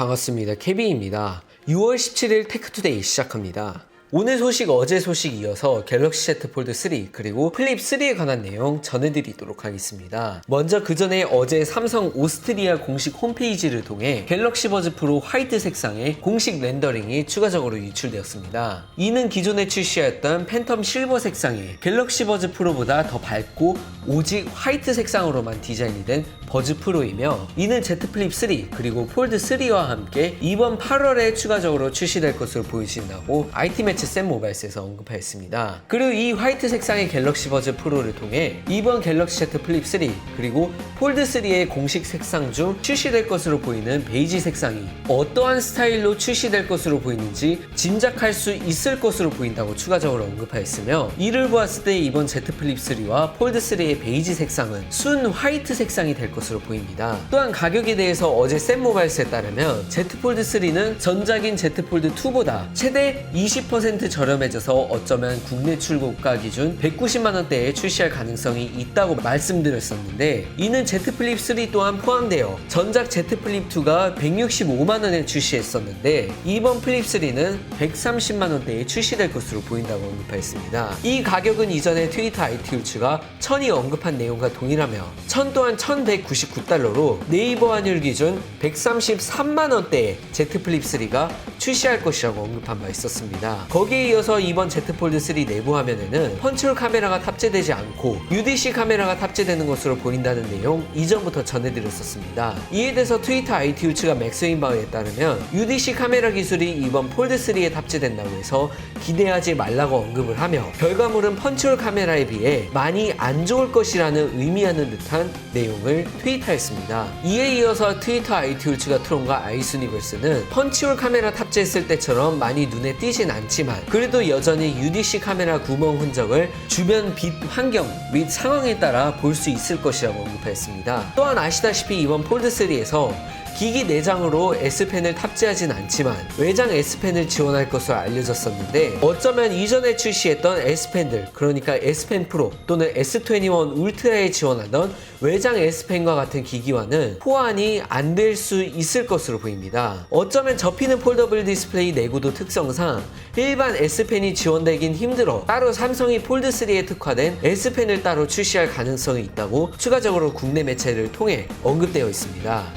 반갑습니다. 케빈입니다. 6월 17일 테크투데이 시작합니다. 오늘 소식 어제 소식 이어서 갤럭시 Z 폴드 3 그리고 플립 3에 관한 내용 전해드리도록 하겠습니다. 먼저 그 전에 어제 삼성 오스트리아 공식 홈페이지를 통해 갤럭시 버즈 프로 화이트 색상의 공식 렌더링이 추가적으로 유출되었습니다. 이는 기존에 출시하였던 팬텀 실버 색상의 갤럭시 버즈 프로보다 더 밝고 오직 화이트 색상으로만 디자인이 된 버즈 프로이며 이는 Z 플립 3 그리고 폴드 3와 함께 이번 8월에 추가적으로 출시될 것으로 보이신다고 IT 매체 샘 모바일스에서 언급하였습니다. 그리고 이 화이트 색상의 갤럭시 버즈 프로를 통해 이번 갤럭시 Z 플립 3 그리고 폴드 3의 공식 색상 중 출시될 것으로 보이는 베이지 색상이 어떠한 스타일로 출시될 것으로 보이는지 짐작할 수 있을 것으로 보인다고 추가적으로 언급하였으며 이를 보았을 때 이번 Z 플립 3와 폴드 3의 베이지 색상은 순 화이트 색상이 될 것으로 보입니다. 또한 가격에 대해서 어제 샘 모바일스에 따르면 Z 폴드 3는 전작인 Z 폴드 2보다 최대 20% 저렴해져서 어쩌면 국내 출고가 기준 190만 원대에 출시할 가능성이 있다고 말씀드렸었는데 이는 Z 플립 3 또한 포함되어 전작 Z 플립 2가 165만 원에 출시했었는데 이번 플립 3는 130만 원대에 출시될 것으로 보인다고 언급하였습니다. 이 가격은 이전에 트위터 IT 율츠가 천이 언급한 내용과 동일하며 천 또한 1199달러로 네이버 환율 기준 133만 원대에 Z 플립 3가 출시할 것이라고 언급한 바 있었습니다. 거기에 이어서 이번 Z 폴드 3 내부 화면에는 펀치홀 카메라가 탑재되지 않고 UDC 카메라가 탑재되는 것으로 보인다는 내용 이전부터 전해드렸었습니다. 이에 대해서 트위터 IT 율츠가 맥스웨인바우에 따르면 UDC 카메라 기술이 이번 폴드 3에 탑재된다고 해서 기대하지 말라고 언급을 하며 결과물은 펀치홀 카메라에 비해 많이 안 좋을 것이라는 의미하는 듯한 내용을 트윗하였습니다. 이에 이어서 트위터 IT 율츠가 트론과 아이스니버스는 펀치홀 카메라 탑재했을 때처럼 많이 눈에 띄진 않 지만 그래도 여전히 UDC 카메라 구멍 흔적을 주변 빛 환경 및 상황에 따라 볼 수 있을 것이라고 언급했습니다. 또한 아시다시피 이번 폴드3에서 기기 내장으로 S펜을 탑재하진 않지만 외장 S펜을 지원할 것으로 알려졌었는데 어쩌면 이전에 출시했던 S펜들 그러니까 S펜 프로 또는 S21 울트라에 지원하던 외장 S펜과 같은 기기와는 호환이 안 될 수 있을 것으로 보입니다. 어쩌면 접히는 폴더블 디스플레이 내구도 특성상 일반 S펜이 지원되긴 힘들어 따로 삼성이 폴드3에 특화된 S펜을 따로 출시할 가능성이 있다고 추가적으로 국내 매체를 통해 언급되어 있습니다.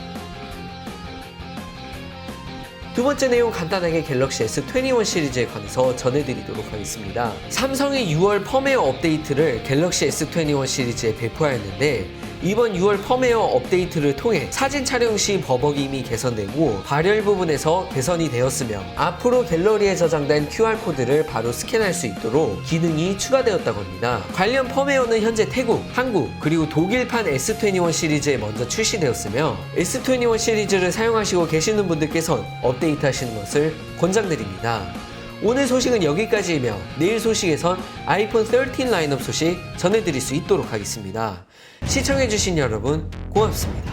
두 번째 내용 간단하게 갤럭시 S21 시리즈에 관해서 전해드리도록 하겠습니다. 삼성이 6월 펌웨어 업데이트를 갤럭시 S21 시리즈에 배포하였는데 이번 6월 펌웨어 업데이트를 통해 사진 촬영 시 버벅임이 개선되고 발열 부분에서 개선이 되었으며 앞으로 갤러리에 저장된 QR코드를 바로 스캔할 수 있도록 기능이 추가되었다고 합니다. 관련 펌웨어는 현재 태국, 한국, 그리고 독일판 S21 시리즈에 먼저 출시되었으며 S21 시리즈를 사용하시고 계시는 분들께선 업데이트 하시는 것을 권장드립니다. 오늘 소식은 여기까지이며 내일 소식에선 아이폰 13 라인업 소식 전해드릴 수 있도록 하겠습니다. 시청해주신 여러분 고맙습니다.